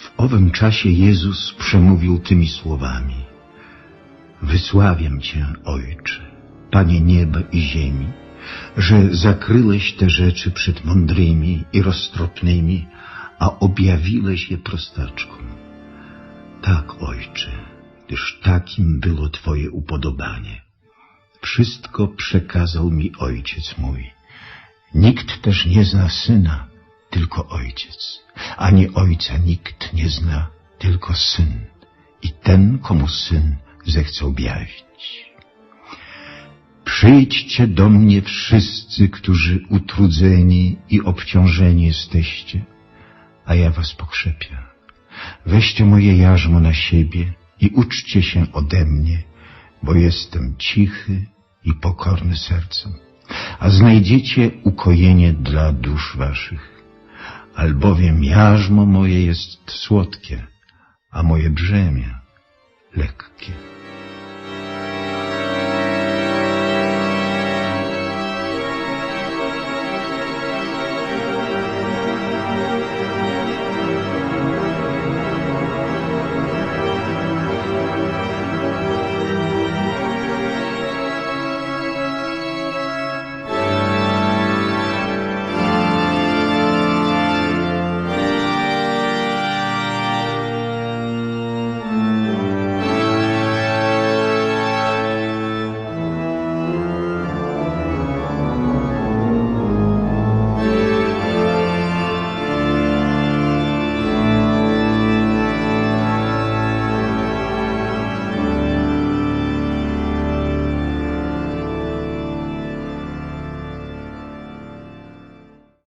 W owym czasie Jezus przemówił tymi słowami. Wysławiam Cię, Ojcze, Panie nieba i ziemi, że zakryłeś te rzeczy przed mądrymi i roztropnymi, a objawiłeś je prostaczkom. Tak, Ojcze, gdyż takim było Twoje upodobanie. Wszystko przekazał mi Ojciec mój. Nikt też nie zna Syna, tylko Ojciec, ani Ojca nikt nie zna, tylko Syn i ten, komu Syn zechce objawić. Przyjdźcie do mnie wszyscy, którzy utrudzeni i obciążeni jesteście, a ja was pokrzepię. Weźcie moje jarzmo na siebie i uczcie się ode mnie, bo jestem cichy i pokorny sercem, a znajdziecie ukojenie dla dusz waszych. Albowiem jarzmo moje jest słodkie, a moje brzemię lekkie.